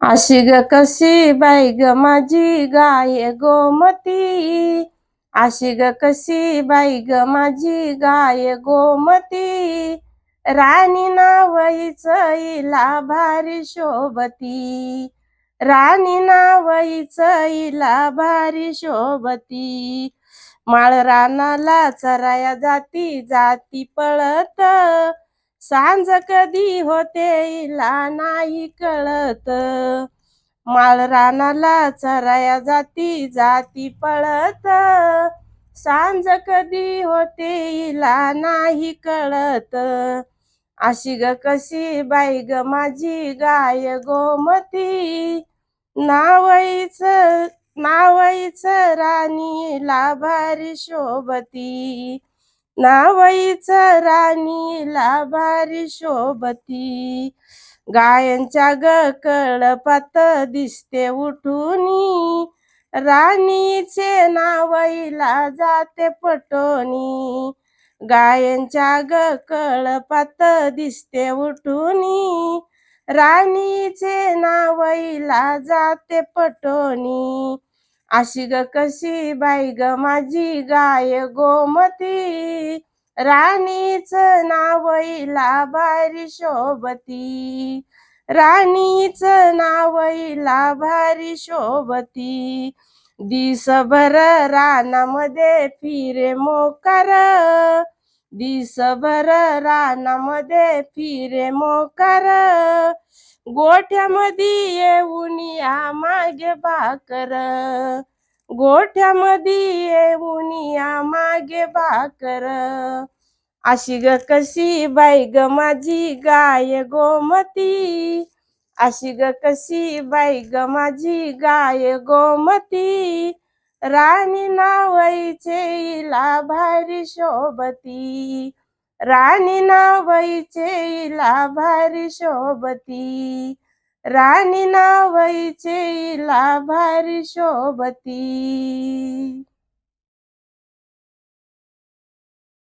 अशी ग कशी बाई ग माझी गाय गोमती अशी ग कशी बाई ग माझी गाय गोमती राणी नावईच इला भारी शोभती. राणी नावईच इला भारी शोभती. माळ रानाला चराया जाती जाती पळत. सांज कधी होते इला नाही कळत. माळ रानाला चराया जाती जाती पळत. सांज कधी होते इला नाही कळत. अशी ग कशी बाई ग माझी गाय गोमती. नावईच नावईच राणीला भारी शोभती. नावईच राणीला भारी शोभती. गायांच्या ग कळपात दिसते उठूनी. राणीचे नावईला जाते पटोनी. गायांच्या ग कळपात दिसते उठूनी. राणीचे नावईला जाते पटोनी. अशी ग कशी बाई ग माझी गाय गोमती? राणीच नावईला भारी शोभती. राणीच नावईला भारी शोभती. दिसभर रानामध्ये फिरे मोकार. दिसभर रानामध्ये फिरे मोकार. गोठ्यामध्ये येऊन या मागे भाकर. गोठ्यामध्ये येऊन या मागे भाकर. अशी ग कशी बाई ग माझी गाय गोमती. अशी ग कशी बाई ग माझी गाय गोमती. राणी नावईचे इला भारी शोभती राणी नावईचे इला भारी शोभती राणी नावईचे इला भारी शोभती